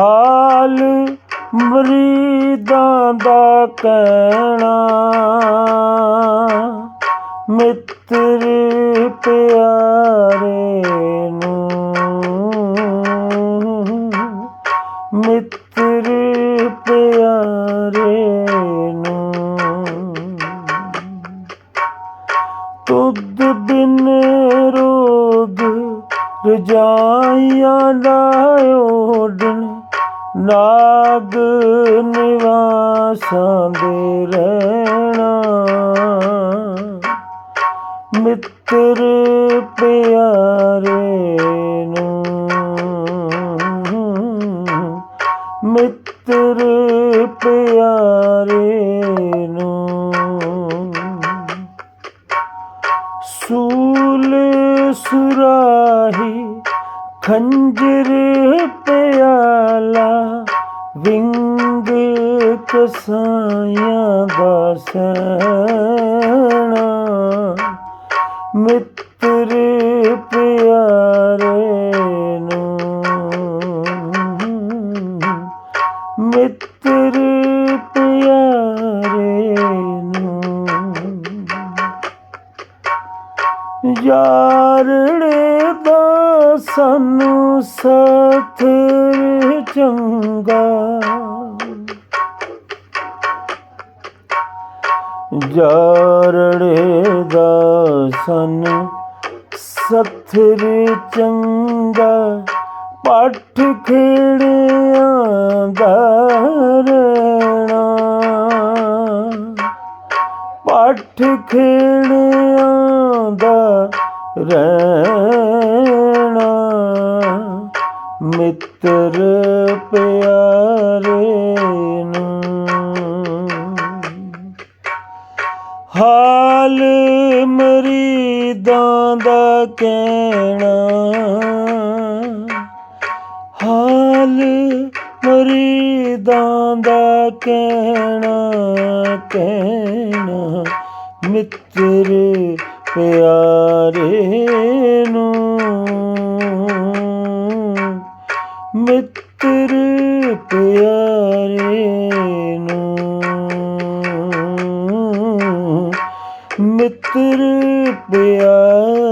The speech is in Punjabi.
ਹਾਲ ਮਰੀਦਾਂ ਦਾ ਕਹਿਣਾ। ਮਿੱਤਰ ਪਿਆਰੇ ਨੂੰ। ਮਿੱਤਰ ਪਿਆਰੇ ਨੂੰ। ਤੁਧ ਬਿਨ ਰੋਗ ਰਜਾਈਆਂ ਦਾ ਓਡਣ ਨਾਗ ਨਿਵਾਸਾਂ ਦੇ ਰਹਿਣਾ। ਮਿੱਤਰ ਪਿਆਰੇ ਨੂੰ ਮਿੱਤਰ ਪਿਆਰੇ ਨੂੰ ਸੂਲ ਸੁਰਾਹੀ ਖੰਜਰ ਪਿਆਲਾ ਕਸਾਈਆਂ ਦਾ ਸੈਣਾ ਮਿੱਤਰ ਪਿਆਰੇ ਨੂੰ ਮਿੱਤਰ ਪਿਆਰੇ ਨੂੰ। ਯਾਰੜੇ ਦਾ ਸਾਨੂੰ ਸਥਰ ਚੰਗਾ। ਯਾਰੜੇ ਦਾ ਸਥਿਰ ਚੰਗਾ ਪੱਠ ਖੇੜਿਆਂ ਦਾ ਰਹਿਣਾ ਪੱਠ ਖੇੜਿਆਂ ਦਾ ਰਹਿਣਾ ਮਿੱਤਰ ਨਾਲ ਮਰੀਦਾਂ ਦਾ ਕਹਿਣਾ। ਹਾਲ ਮਰੀਦਾਂ ਦਾ ਕਹਿਣਾ ਕਹਿਣਾ ਮਿੱਤਰ ਪਿਆਰੇ ਨੂੰ। ਮਿੱਤਰ the